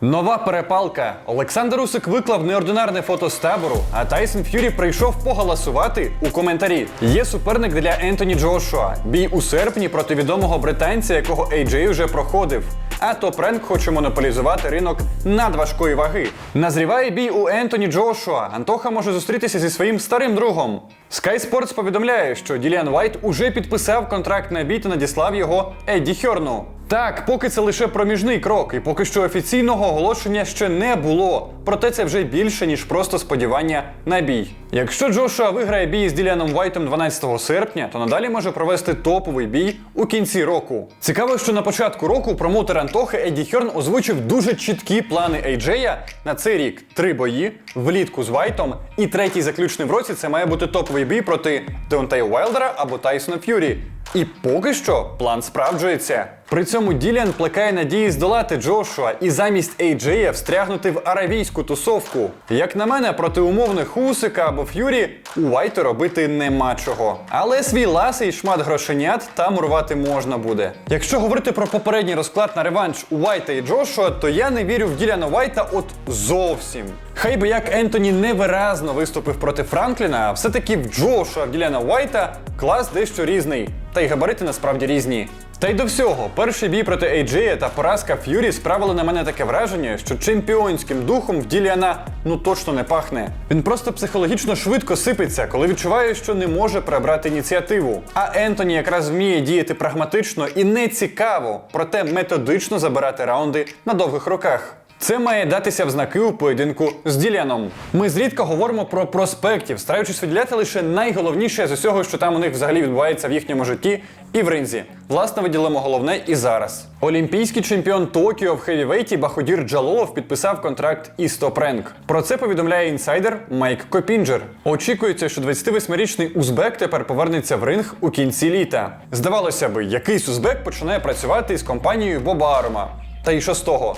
Нова перепалка. Олександр Усик виклав неординарне фото з табору, а Тайсон Ф'юрі прийшов поголосувати у коментарі. Є суперник для Ентоні Джошуа. Бій у серпні проти відомого британця, якого AJ вже проходив. А топ Ренк хоче монополізувати ринок надважкої ваги. Назріває бій у Ентоні Джошуа. Антоха може зустрітися зі своїм старим другом. Sky Sports повідомляє, що Діліан Вайт уже підписав контракт на бій та надіслав його Едді Хьорну. Так, поки це лише проміжний крок, і поки що офіційного оголошення ще не було. Проте це вже більше, ніж просто сподівання на бій. Якщо Джошуа виграє бій з Діліаном Вайтом 12 серпня, то надалі може провести топовий бій у кінці року. Цікаво, що на початку року промоутер Антохи Едді Хьорн озвучив дуже чіткі плани Ейджея на цей рік: три бої влітку з Вайтом, і третій заключний в році це має бути топовий бій проти Деонтея Уайлдера або Тайсона Ф'юрі. І поки що план справджується. При цьому Діліан плекає надії здолати Джошуа і замість AJ встрягнути в аравійську тусовку. Як на мене, проти умовних Усика або Ф'юрі у Вайту робити нема чого. Але свій ласий шмат грошенят там урвати можна буде. Якщо говорити про попередній розклад на реванш у Вайта і Джошуа, то я не вірю в Діляна Вайта от зовсім. Хай би як Ентоні невиразно виступив проти Франкліна, все-таки в Джошуа в Діляна Вайта клас дещо різний. Та й габарити насправді різні. Та й до всього, перший бій проти Ейджея та поразка Ф'юрі справили на мене таке враження, що чемпіонським духом в Діліана ну точно не пахне. Він просто психологічно швидко сипеться, коли відчуває, що не може прибрати ініціативу. А Ентоні якраз вміє діяти прагматично і не цікаво, проте методично забирати раунди на довгих руках. Це має датися в знаки у поєдинку з Діляном. Ми зрідка говоримо про проспектів, стараючись виділяти лише найголовніше з усього, що там у них взагалі відбувається в їхньому житті і в ринзі. Власне, виділимо головне і зараз. Олімпійський чемпіон Токіо в хевівейті Баходір Джалолов підписав контракт із Топренк. Про це повідомляє інсайдер Майк Копінджер. Очікується, що 28-річний узбек тепер повернеться в ринг у кінці літа. Здавалося би, якийсь узбек починає працювати із компанією Боба Арума. Та й що з того?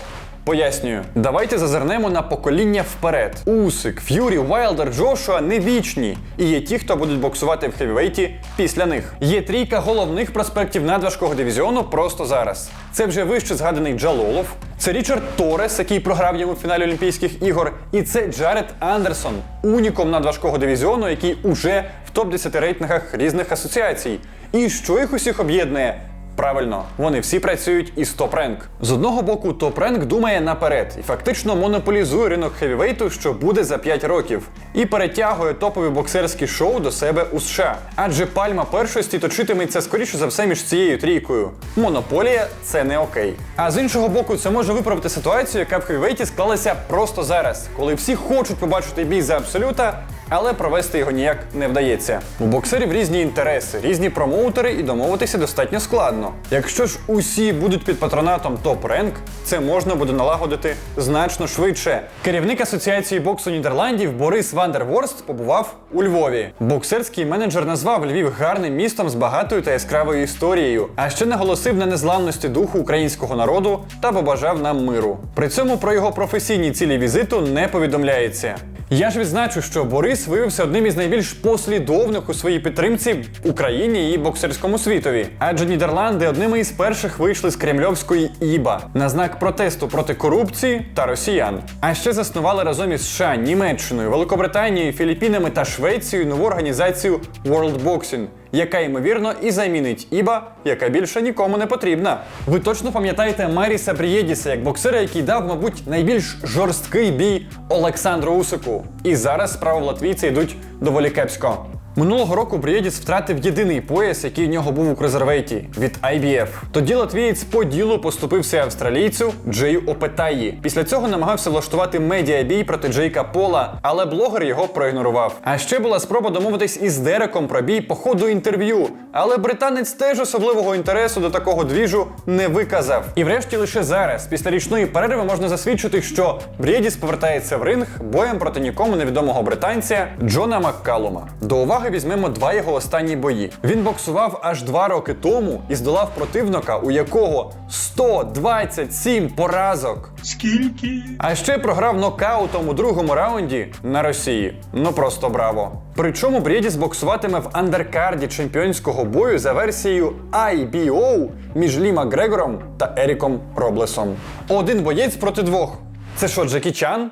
Пояснюю, давайте зазирнемо на покоління вперед. Усик, Ф'юрі, Вайлдер, Джошуа не вічні. І є ті, хто будуть боксувати в хевівейті після них. Є трійка головних проспектів надважкого дивізіону просто зараз. Це вже вище згаданий Джалолов, це Річард Торес, який програв йому в фіналі Олімпійських ігор, і це Джаред Андерсон, уніком надважкого дивізіону, який уже в топ-10 рейтингах різних асоціацій. І що їх усіх об'єднує? Правильно, вони всі працюють із Rank. З одного боку, Rank думає наперед і фактично монополізує ринок хевівейту, що буде за 5 років, і перетягує топові боксерські шоу до себе у США. Адже пальма першості точитиметься скоріше за все між цією трійкою. Монополія це не окей. А з іншого боку, це може виправити ситуацію, яка в хевівейті склалася просто зараз, коли всі хочуть побачити бій за абсолюта. Але провести його ніяк не вдається. У боксерів різні інтереси, різні промоутери, і домовитися достатньо складно. Якщо ж усі будуть під патронатом топ ренк, це можна буде налагодити значно швидше. Керівник асоціації боксу Нідерландів Борис Вандерворст побував у Львові. Боксерський менеджер назвав Львів гарним містом з багатою та яскравою історією, а ще наголосив на незламності духу українського народу та побажав нам миру. При цьому про його професійні цілі візиту не повідомляється. Я ж відзначу, що Борис виявився одним із найбільш послідовних у своїй підтримці Україні і боксерському світові. Адже Нідерланди одними із перших вийшли з кремльовської ІБА на знак протесту проти корупції та росіян. А ще заснували разом із США, Німеччиною, Великобританією, Філіппінами та Швецією нову організацію World Boxing, яка ймовірно і замінить Іба, яка більше нікому не потрібна. Ви точно пам'ятаєте Маріса Брієдіса як боксера, який дав, мабуть, найбільш жорсткий бій Олександру Усику. І зараз справи в латвійці йдуть доволі кепсько. Минулого року Брієдіс втратив єдиний пояс, який в нього був у крузервейті від IBF. Тоді латвієць по ділу поступився австралійцю Джею Опетаї. Після цього намагався влаштувати медіабій проти Джейка Пола, але блогер його проігнорував. А ще була спроба домовитись із Дереком про бій по ходу інтерв'ю. Але британець теж особливого інтересу до такого двіжу не виказав. І врешті лише зараз, після річної перерви, можна засвідчити, що Брєдіс повертається в ринг боєм проти нікому невідомого британця Джона Маккалума. До уваги візьмемо два його останні бої. Він боксував аж два роки тому і здолав противника, у якого 127 поразок. Скільки? А ще програв нокаутом у другому раунді на Росії. Ну просто браво. Причому Брєдіс боксуватиме в андеркарді чемпіонського бою за версією IBO між Лі Макгрегором та Еріком Роблесом. Один боєць проти двох. Це що, Джекі Чан?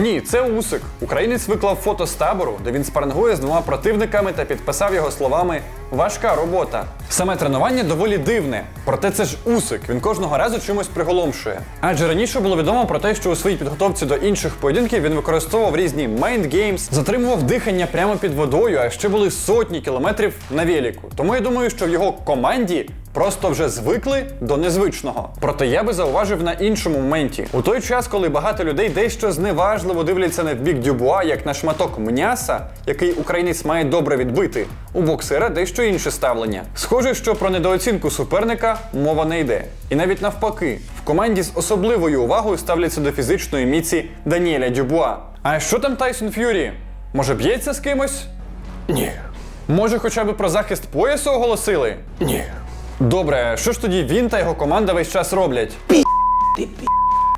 Ні, це Усик. Українець виклав фото з табору, де він спарингує з двома противниками та підписав його словами Важка робота. Саме тренування доволі дивне. Проте це ж Усик. Він кожного разу чимось приголомшує. Адже раніше було відомо про те, що у своїй підготовці до інших поєдинків він використовував різні games, затримував дихання прямо під водою, а ще були сотні кілометрів на веліку. Тому я думаю, що в його команді Просто вже звикли до незвичного. Проте я би зауважив на іншому моменті. У той час, коли багато людей дещо зневажливо дивляться на бік Дюбуа як на шматок м'яса, який українець має добре відбити, у боксера дещо інше ставлення. Схоже, що про недооцінку суперника мова не йде. І навіть навпаки, в команді з особливою увагою ставляться до фізичної міці Даніеля Дюбуа. А що там Тайсон Ф'юрі? Може б'ється з кимось? Ні. Може, хоча б про захист поясу оголосили? Ні. Добре, що ж тоді він та його команда весь час роблять? Пі.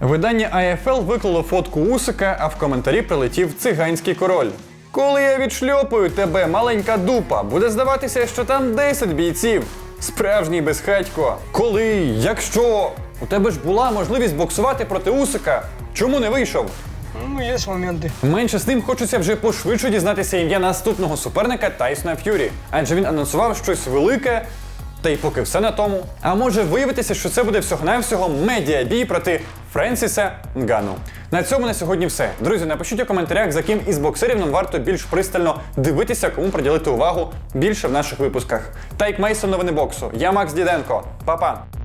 Видання AFL виклало фотку Усика, а в коментарі прилетів циганський король. Коли я відшльопую тебе, маленька дупа, буде здаватися, що там 10 бійців. Справжній безхатько. Коли, якщо у тебе ж була можливість боксувати проти Усика, чому не вийшов? Ну, є моменти. Менше з ним хочеться вже пошвидше дізнатися ім'я наступного суперника Тайсона Ф'юрі, адже він анонсував щось велике. Та й поки все на тому. А може виявитися, що це буде всього-навсього медіабій проти Френсіса Нгану. На цьому на сьогодні все. Друзі, напишіть у коментарях, за ким із боксерів нам варто більш пристально дивитися, кому приділити увагу більше в наших випусках. Тайк Мейсон новини боксу. Я Макс Діденко. Па-па!